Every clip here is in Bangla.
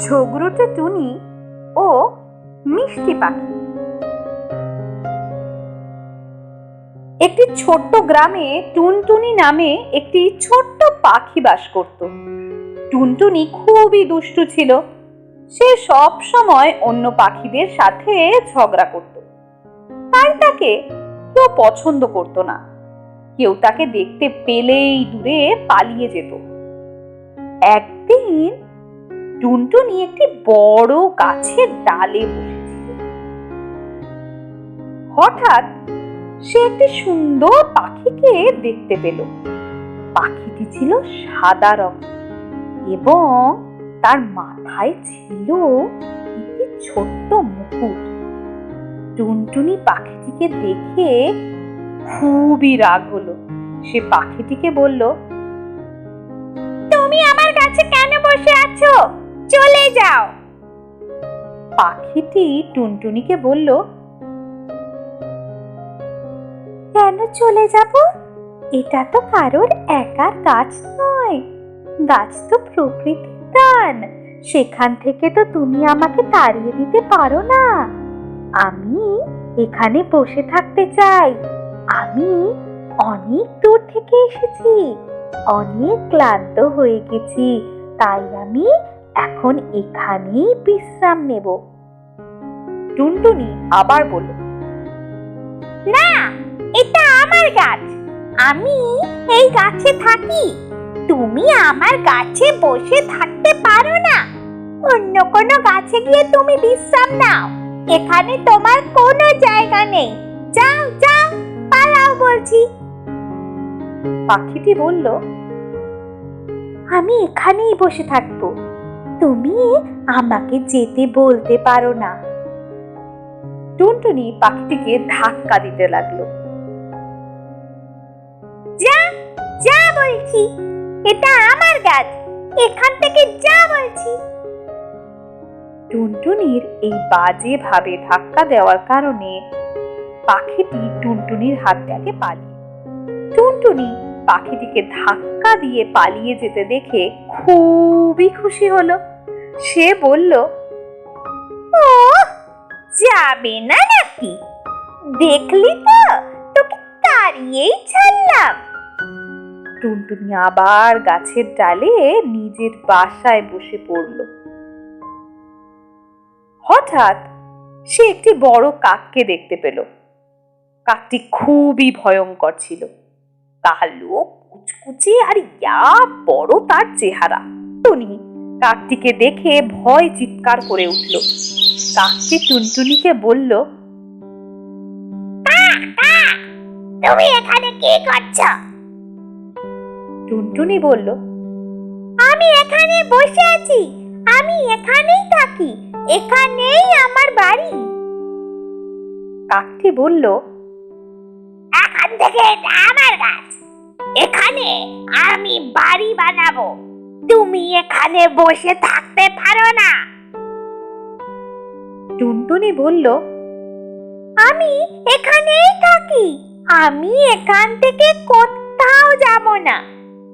ঝগড়ুটে টুনি ও মিষ্টি পাখি। একটি ছোট্ট গ্রামে টুনটুনি নামে একটি ছোট্ট পাখি বাস করত। টুনটুনি খুবই দুষ্টু ছিল। সে সব সময় অন্য পাখিদের সাথে ঝগড়া করত। তাই তাকে কেউ পছন্দ করত না। কেউ তাকে দেখতে পেলেই দূরে পালিয়ে যেত। একদিন টুনটুনি একটি বড় গাছের ডালে হঠাৎ সে একটি সুন্দর পাখিকে দেখতে পেল। পাখিটি ছিল সাদা রং এবং তার মাথায় ছিল একটি ছোট্ট মুকুট। টুনটুনি পাখিটিকে দেখে খুবই রাগ হলো। সে পাখিটিকে বলল, তুমি আমার কাছে কেন বসে আছো? চলে যাও। পাখিটি টুনটুনিকে বলল, কেন চলে যাব? এটা তো কারোর একার গাছ নয়। গাছ তো প্রকৃতির দান। সেখান থেকে তো তুমি আমাকে তাড়িয়ে দিতে পারো না। আমি এখানে বসে থাকতে চাই। আমি অনেক দূর থেকে এসেছি। অনেক ক্লান্ত হয়ে গেছি। তাই আমি এখন এখানেই বিশ্রাম নেব। টুনটুনি আবার বলল, না, এটা আমার গাছ। আমি এই গাছে থাকি। তুমি আমার গাছে বসে থাকতে পারো না। অন্য কোনো গাছে গিয়ে তুমি বিশ্রাম নাও। এখানে তোমার কোনো জায়গা নেই। যাও যাও, পালাও বলছি। পাখিটি বলল, আমি এখানেই বসে থাকব। তুমি আমাকে যেতে বলতে পারো না। টুনটুনি পাখিটিকে ধাক্কা দিতে লাগল। যা যা বলছি, এটা আমার গাছ, এখান থেকে যা বলছি। টুনটুনির এই বাজে ভাবে ধাক্কা দেওয়ার কারণে পাখিটি টুনটুনির হাত থেকে পালিয়ে টুনটুনি পাখিটিকে ধাক্কা দিয়ে পালিয়ে যেতে দেখে খুবই খুশি হলো। সে বলল ও যাবে না নাকি? দেখলি তো, তোকে তাড়িয়েই ছাড়লাম। টুনটুনি আবার গাছের ডালে নিজের বাসায় বসে পড়ল। হঠাৎ সে একটি বড় কাককে দেখতে পেল। কাকটি খুবই ভয়ঙ্কর ছিল। কালো কুচকুচে আর ইয়া বড় তার চেহারা। টুনি কাকটিকে দেখে ভয় চিৎকার করে উঠল। কাকটি টুনটুনিকে বলল তুমি এখানে কি করছ? টুনটুনি বলল আমি এখানে বসে আছি আমি এখানেই থাকি এখানেই আমার বাড়ি। কাকটি বলল এখান থেকে আমার গাছ এখানে আমি বাড়ি বানাবো। তুমি এখানে বসে থাকতে পারো না। টুনটুনি বলল আমি এখানেই থাকি। আমি এখান থেকে কোথাও যাব না।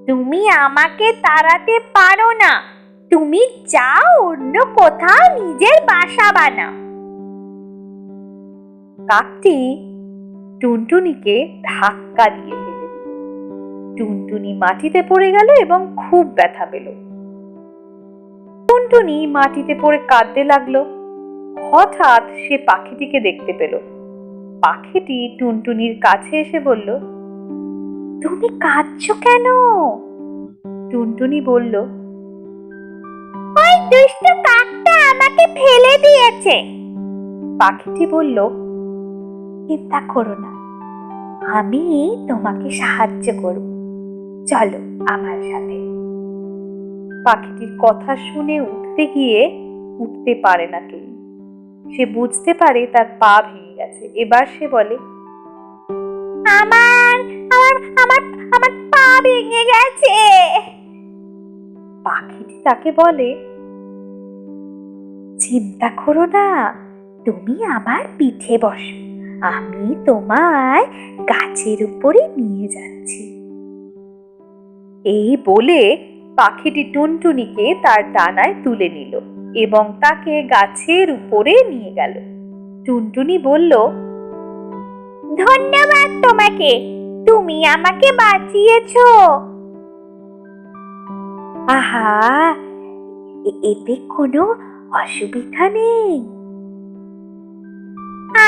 তুমি আমাকে তাড়াতে পারো না। তুমি যাও অন্য কোথাও নিজের বাসা বানাও। কাকটি টুনটুনিকে ধাক্কা দিয়ে টুনটুনি মাটিতে পড়ে গেল এবং খুব ব্যথা পেল। টুনটুনি মাটিতে পড়ে কাঁদতে লাগল। হঠাৎ সে পাখিটিকে দেখতে পেল। পাখিটি টুনটুনির কাছে এসে বলল, তুমি কাঁদছো কেন? টুনটুনি বলল, ওই দুষ্ট কাকটা আমাকে ফেলে দিয়েছে। পাখিটি বলল, চিন্তা করো না, আমি তোমাকে সাহায্য করব। চলো আমার সাথে। পাখিটির কথা শুনে উঠতে গিয়ে উঠতে পারে না টুনি। সে বুঝতে পারে তার পা ভেঙে গেছে। এবার সে বলে, আমার আমার আমার আমার পা ভেঙে গেছে। পাখিটি তাকে বলে, চিন্তা করো না, তুমি আমার পিঠে বসো। আমি তোমায় গাছের উপরে নিয়ে যাচ্ছি। এই বলে পাখিটি টুনটুনিকে তার ডানায় তুলে নিল এবং তাকে গাছের উপরে নিয়ে গেল। টুনটুনি বলল ধন্যবাদ তোমাকে তুমি আমাকে বাঁচিয়েছ। আহা এতে কোনো অসুবিধা নেই।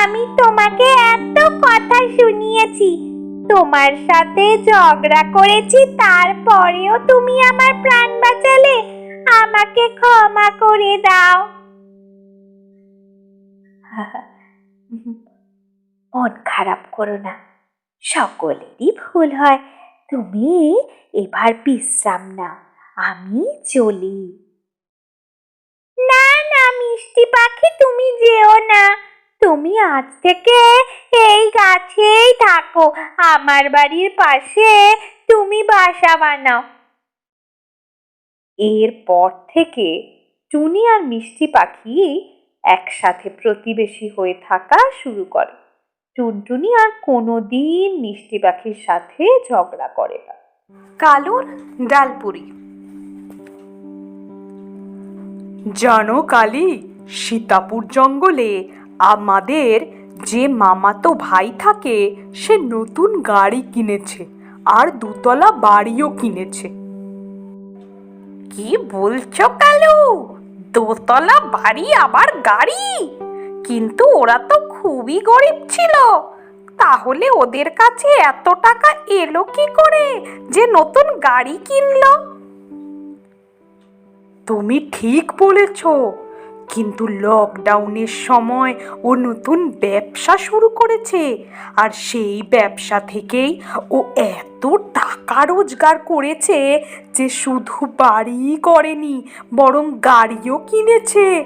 আমি তোমাকে এত কথা শুনিয়েছি তোমার সাথে ঝগড়া করেছি, তারপরেও তুমি আমার প্রাণ বাঁচালে, আমাকে ক্ষমা করে দাও। মন খারাপ করো না, সকলেরই ভুল হয়। তুমি এবার বিশ্রাম নাও, আমি চলি। না না, মিষ্টি পাখি, তুমি যেও না। তুমি আজ থেকে এই গাছেই থাকো, আমার বাড়ির পাশে তুমি বাসা বানাও। এরপর থেকে টুনি আর মিষ্টি পাখি একসাথে প্রতিবেশী হয়ে থাকা শুরু করে। টুনটুনি আর কোনোদিন মিষ্টি পাখির সাথে ঝগড়া করে না। কালুর ডালপুরি। জানো কালি, সীতাপুর জঙ্গলে আমাদের যে মামাতো ভাই থাকে, সে নতুন গাড়ি কিনেছে আর দুতলা বাড়িও কিনেছে। কি বলছো কালু? দোতলা বাড়ি আবার গাড়ি? কিন্তু ওরা তো খুবই গরিব ছিল। তাহলে ওদের কাছে এত টাকা এলো কি করে যে নতুন গাড়ি কিনলো? তুমি ঠিক বলেছ। কিন্তু লকডাউনের সময় ও নতুন ব্যবসা শুরু করেছে। আর সেই ব্যবসা থেকেই ও এত টাকা রোজগার করেছে যে শুধু বাড়িই করেনি, বরং গাড়িও কিনেছে।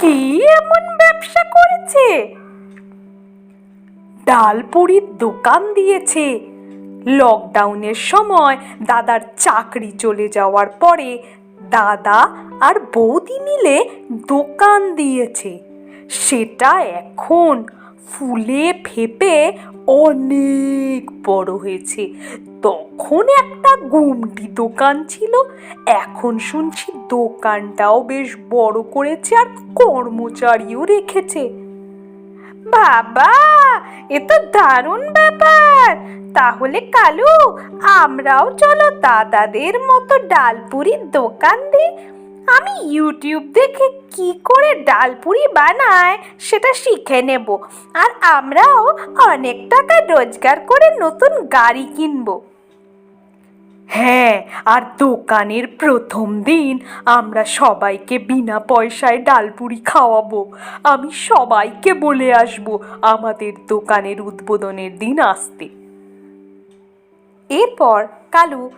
কি এমন ব্যবসা করেছে? ডালপুরির দোকান দিয়েছে। লকডাউনের সময় দাদার চাকরি চলে যাওয়ার পরে দাদা আর বৌদি মিলে দোকান দিয়েছে। সেটা এখন ফুলে ফেপে অনেক বড় হয়েছে। তখন একটা গুমটি দোকান ছিল। এখন শুনছি দোকানটাও বেশ বড় করেছে আর কর্মচারীও রেখেছে। বাবা, এ তো দারুণ ব্যাপার। তাহলে কালু, আমরাও চলো দাদাদের মতো ডালপুরির দোকান দিই। আমি ইউটিউব দেখে কি করে ডাল ডালপুরি বানায় সেটা শিখে নেব। আর আমরাও অনেক টাকা রোজগার করে নতুন গাড়ি কিনবো। হ্যাঁ আর দোকানের প্রথম দিন আমরা সবাইকে বিনা পয়সায় ডালপুরি খাওয়াবো। আমি সবাইকে বলে আসব আমাদের দোকানের উদ্বোধনের দিন আসতে। এরপর কালু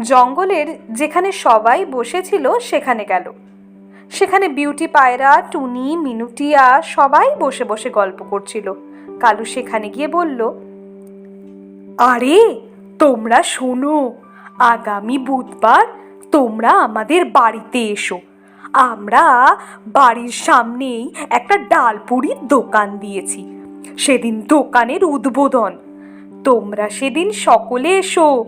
জঙ্গলের যেখানে সবাই বসেছিল, সেখানে গেল। সেখানে বিউটি পায়রা, টুনি, মিনুটিয়া সবাই বসে বসে গল্প করছিল। কালু সেখানে গিয়ে বলল, আরে, তোমরা শোনো, আগামী বুধবার তোমরা আমাদের বাড়িতে এসো। আমরা বাড়ির সামনেই একটা ডালপুরির দোকান দিয়েছি। সেদিন দোকানের উদ্বোধন। তোমরা সেদিন সকলে এসো।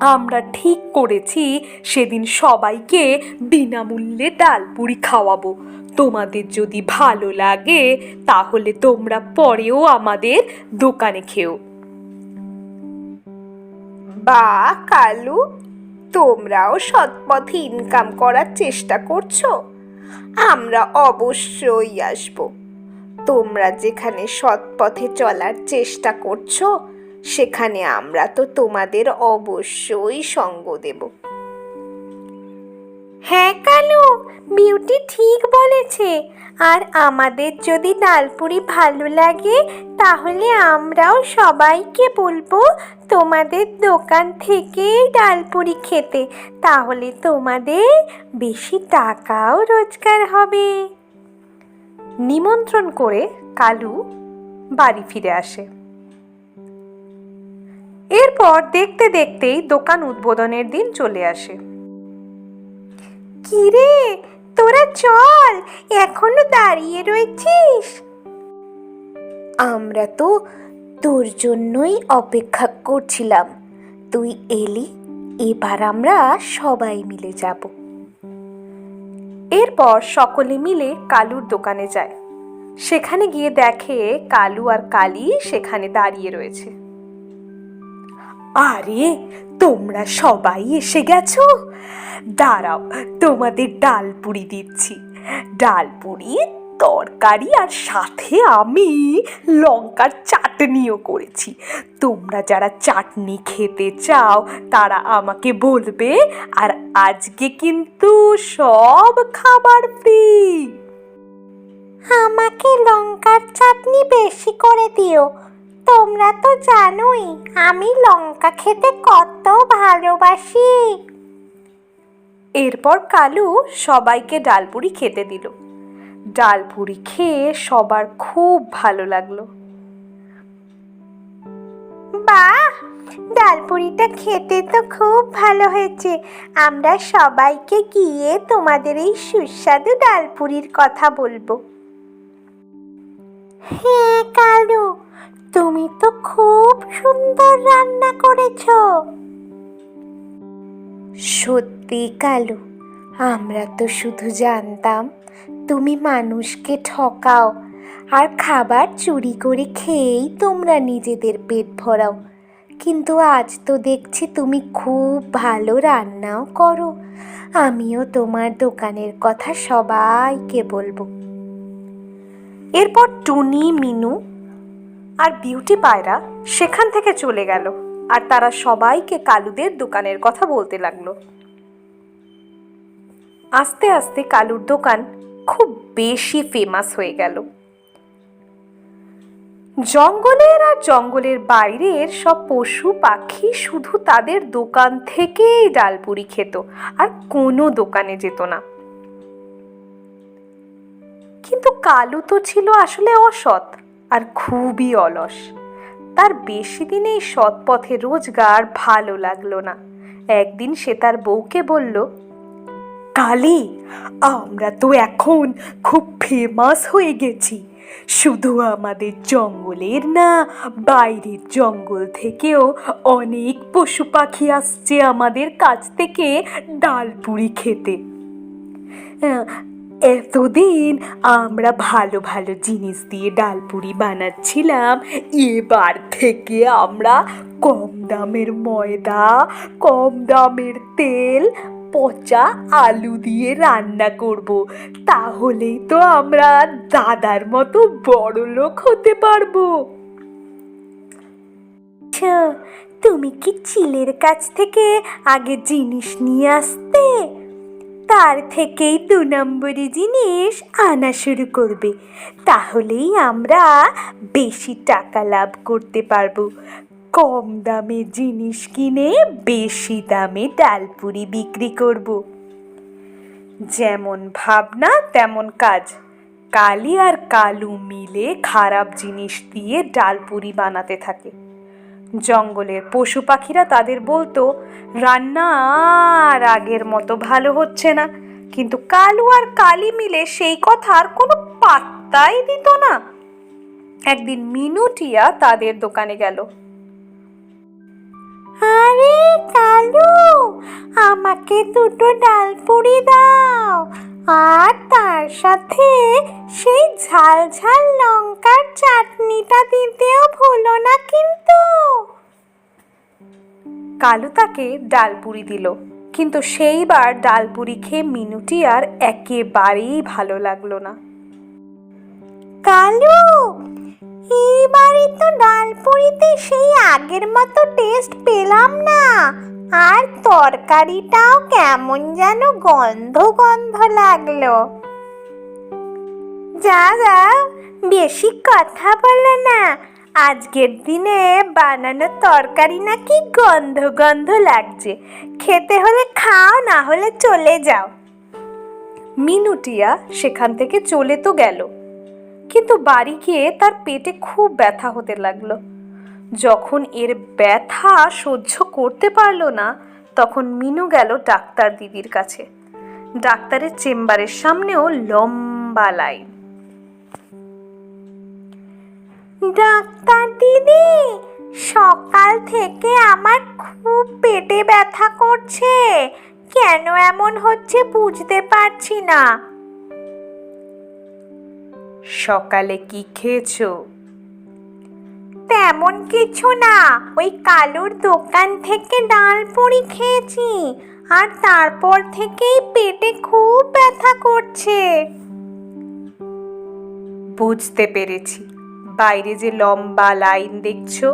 আমরা ঠিক করেছি সেদিন সবাইকে বিনামূল্যে ডালপুরি খাওয়াবো। তোমাদের যদি ভালো লাগে, তাহলে তোমরা পরেও আমাদের দোকানে খেও। বা, কালু, তোমরাও সৎপথে ইনকাম করার চেষ্টা করছ? আমরা অবশ্যই আসব। তোমরা যেখানে সৎপথে চলার চেষ্টা করছ সেখানে আমরা তো তোমাদের অবশ্যই সঙ্গ দেব। হ্যাঁ কালু, বিউটি ঠিক বলেছে। আর আমাদের যদি ডালপুরি ভালো লাগে, তাহলে আমরাও সবাইকে বলব তোমাদের দোকান থেকেই ডালপুরি খেতে। তাহলে তোমাদের বেশি টাকাও রোজগার হবে। নিমন্ত্রণ করে কালু বাড়ি ফিরে আসে। এরপর দেখতে দেখতেই দোকান উদ্বোধনের দিন চলে আসে। কিরে, তোরা চল, এখনও দাঁড়িয়ে রয়েছিস? আমরা তো তোর জন্যই অপেক্ষা করছিলাম। তুই এলি, এবার আমরা সবাই মিলে যাব। এরপর সকলে মিলে কালুর দোকানে যায়। সেখানে গিয়ে দেখে কালু আর কালি সেখানে দাঁড়িয়ে রয়েছে। আরে, তোমরা সবাই এসে গেছো? দাঁড়াও, তোমাদের ডাল পুরি দিচ্ছি। ডাল পুরি, তরকারি আর সাথে আমি লঙ্কার চাটনিও করেছি। তোমরা যারা চাটনি খেতে চাও, তারা আমাকে বলবে, আর আজকে কিন্তু সব খাবার ফ্রি আমাকে লঙ্কার চাটনি বেশি করে দিও। তোমরা তো জানোই, আমি লঙ্কা খেতে কত ভালোবাসি। এরপর কালু সবাইকে ডালপুরি খেতে দিল। ডালপুরি খেয়ে সবার খুব ভালো লাগল। বাহ! ডালপুরিটা খেতে তো খুব ভালো হয়েছে। আমরা সবাইকে গিয়ে তোমাদের এই সুস্বাদু ডালপুরির কথা বলব। হ্যাঁ কালু। তুমি তো খুব সুন্দর রান্না করেছ। সত্যি কালু, আমরা তো শুধু জানতাম তুমি মানুষকে ঠকাও আর খাবার চুরি করে খেয়েই তোমরা নিজেদের পেট ভরাও। কিন্তু আজ তো দেখছি তুমি খুব ভালো রান্নাও করো। আমিও তোমার দোকানের কথা সবাইকে বলব। এরপর টুনি, মিনু আর বিউটি পায়রা সেখান থেকে চলে গেল। আর তারা সবাইকে কালুদের দোকানের কথা বলতে লাগল। আস্তে আস্তে কালুর দোকান খুব বেশি ফেমাস হয়ে গেল। জঙ্গলের আর জঙ্গলের বাইরের সব পশু পাখি শুধু তাদের দোকান থেকেই ডালপুরি খেত, আর কোনো দোকানে যেত না। কিন্তু কালু তো ছিল আসলে অসৎ। আর খুবই অলস। তার বেশি দিনে এই সৎ পথে রোজগার ভালো লাগল না। একদিন সে তার বউকে বলল, কালি, আমরা তো এখন খুব ফেমাস হয়ে গেছি। শুধু আমাদের জঙ্গলের না, বাইরের জঙ্গল থেকেও অনেক পশু পাখি আসছে আমাদের কাছ থেকে ডালপুরি খেতে। এতদিন আমরা ভালো ভালো জিনিস দিয়ে ডালপুরি বানাচ্ছিলাম। এবার থেকে আমরা কম দামের ময়দা, কম দামের তেল, পচা আলু দিয়ে রান্না করব। তাহলেই তো আমরা দাদার মতো বড় লোক হতে পারব। তুমি কি চিলের কাছ থেকে আগে জিনিস নিয়ে আসতে? তার থেকেই দু নম্বরি জিনিস আনা শুরু করবে। তাহলেই আমরা বেশি টাকা লাভ করতে পারব। কম দামে জিনিস কিনে বেশি দামে ডালপুরি বিক্রি করব। যেমন ভাবনা, তেমন কাজ। কালি আর কালু মিলে খারাপ জিনিস দিয়ে ডালপুরি বানাতে থাকে। জঙ্গলের পশু পাখিরা তাদের বলতো রান্না আর আগের মতো ভালো হচ্ছে না। কিন্তু কালু আর কালি মিলে সেই কথার কোনো পাত্তাই দিত না। একদিন মিনুটিয়া তাদের দোকানে গেল। আরে কালু, আমাকে দুটো ডালপুরি দাও। আর তার সাথে সেই ঝাল ঝাল লঙ্কার চাটনিটা দিতেও ভুলো না কিন্তু। কালু তাকে ডালপুরি দিল, কিন্তু সেইবার ডালপুরি খেয়ে মিনুটি আর একেবারেই ভালো লাগল না। কালু এইবারে তো ডালপুরিতে সেই আগের মতো টেস্ট পেলাম না। আর তরকারিটাও কেমন যেন গন্ধ গন্ধ লাগল। যা যা, বেশি কথা বলো না। আজকের দিনে বানানো তরকারি নাকি গন্ধ গন্ধ লাগছে। খেতে হলে খাও, না হলে চলে যাও। মিনুটিয়া সেখান থেকে চলে তো গেল। কিন্তু বাড়ি গিয়ে তার পেটে খুব ব্যথা হতে লাগল। যখন এর ব্যথা সহ্য করতে পারল না তখন মিনু গেল ডাক্তার দিদির কাছে। ডাক্তারের চেম্বারের সামনেও লম্বা লাইন। ডাক্তার দিদি সকাল থেকে আমার খুব পেটে ব্যথা করছে। কেন এমন হচ্ছে বুঝতে পারছি না। সকালে কি খেয়েছো? তেমন কিছু না। ওই কালুর দোকান থেকে ডাল পুরি খেয়েছি, আর তারপর থেকেই পেটে খুব ব্যথা করছে। বুঝতে পেরেছি। বাইরে যে লম্বা লাইন দেখছ,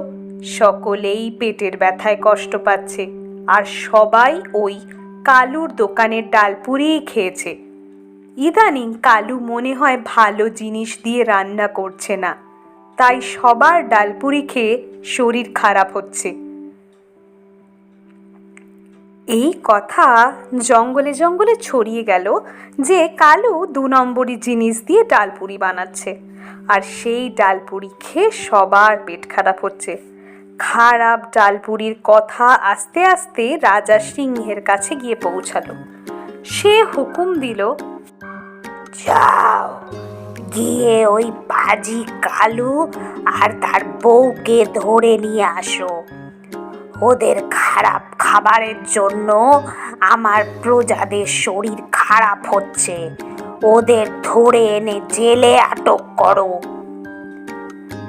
সকলেই পেটের ব্যথায় কষ্ট পাচ্ছে, আর সবাই ওই কালুর দোকানের ডাল ডালপুরিই খেয়েছে। ইদানিং কালু মনে হয় ভালো জিনিস দিয়ে রান্না করছে না। তাই সবার ডালপুরি খেয়ে শরীর খারাপ হচ্ছে। এই কথা জঙ্গলে জঙ্গলে ছড়িয়ে গেল যে কালু দু নম্বরই জিনিস দিয়ে ডালপুরি বানাচ্ছে। আর সেই ডালপুরি খেয়ে সবার পেট খারাপ হচ্ছে। খারাপ ডালপুরির কথা আস্তে আস্তে রাজা সিংহের কাছে গিয়ে পৌঁছালো। সে হুকুম দিল, যাও গিয়ে ওই পাজি কালু আর তার বউকে ধরে নিয়ে আসো। ওদের খারাপ খাবারের জন্য আমার প্রজাদের শরীর খারাপ হচ্ছে। ওদের ধরে এনে জেলে আটক করো।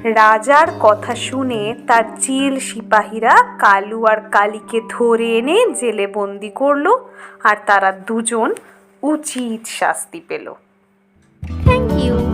রাজার কথা শুনে তার চিল সিপাহীরা কালু আর কালীকে ধরে এনে জেলে বন্দি করল আর তারা দুজন উচিত শাস্তি পেল। থ্যাংক